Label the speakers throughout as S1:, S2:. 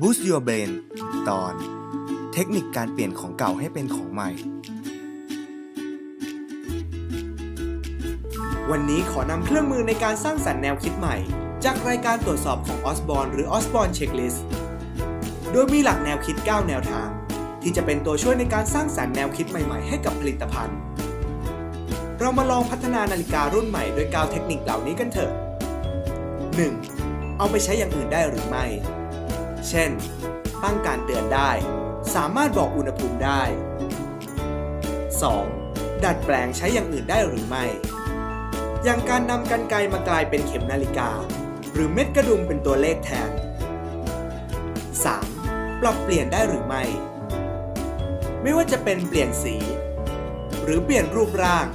S1: Boost Your Brain ตอน เทคนิคการเปลี่ยนของเก่าให้เป็นของใหม่
S2: วันนี้ขอนำเครื่องมือในการสร้างสรรค์แนวคิดใหม่ จากรายการตรวจสอบของ Osborne หรือ Osborne Checklist โดยมีหลักแนวคิด 9 แนวทาง ที่จะเป็นตัวช่วยในการสร้างสรรค์แนวคิดใหม่ๆ ให้กับผลิตภัณฑ์ เรามาลองพัฒนานาฬิการุ่นใหม่โดย9เทคนิคเหล่านี้กันเถอะ 1. เอาไปใช้อย่างอื่นได้หรือไม่ เช่น ตั้งการเตือนได้ สามารถบอกอุณหภูมิได้ 2. ดัดแปลงใช้อย่างอื่นได้หรือไม่ อย่างการนำกันไกรมากลายเป็นเข็มนาฬิกา หรือเม็ดกระดุมเป็นตัวเลขแทน 3. ปรับเปลี่ยนได้หรือไม่ ไม่ว่าจะเป็นเปลี่ยนสี หรือเปลี่ยนรูปร่าง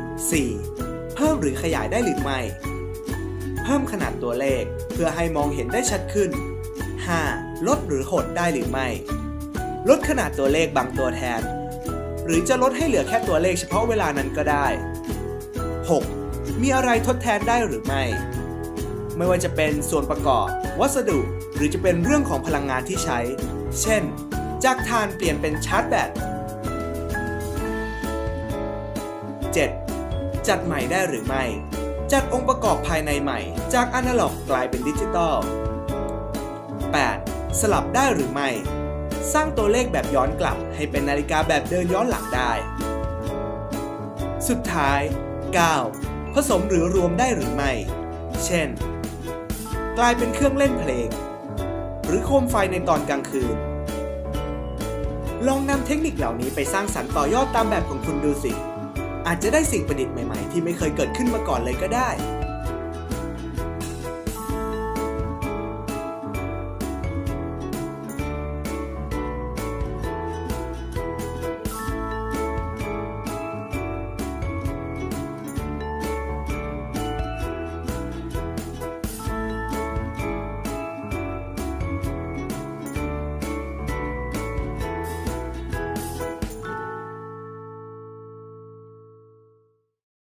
S2: 4. เพิ่มหรือขยายได้หรือไม่ เพิ่มขนาดตัวเลข เพื่อให้มองเห็นได้ชัดขึ้น 5. ลดหรือหดได้หรือไม่ ลดขนาดตัวเลขบางตัวแทน หรือจะลดให้เหลือแค่ตัวเลขเฉพาะเวลานั้นก็ได้ 6. มีอะไรทดแทนได้หรือไม่ ไม่ว่าจะเป็นส่วนประกอบ วัสดุ หรือจะเป็นเรื่องของพลังงานที่ใช้ เช่น จากถ่านเปลี่ยนเป็นชาร์จแบต 7. จัดใหม่ได้หรือไม่ จัดองค์ประกอบภายในใหม่ จากอนาล็อกกลายเป็นดิจิตอล 8. สลับได้หรือไม่ สร้างตัวเลขแบบย้อนกลับให้เป็นนาฬิกาแบบเดินย้อนหลังได้ สุดท้าย 9. ผสมหรือรวมได้หรือไม่ เช่น กลายเป็นเครื่องเล่นเพลง หรือโคมไฟในตอนกลางคืน ลองนำเทคนิคเหล่านี้ไปสร้างสรรค์ต่อยอดตามแบบของคุณดูสิ อาจจะได้สิ่งประดิษฐ์ใหม่ๆ ที่ไม่เคยเกิดขึ้นมาก่อนเลยก็ได้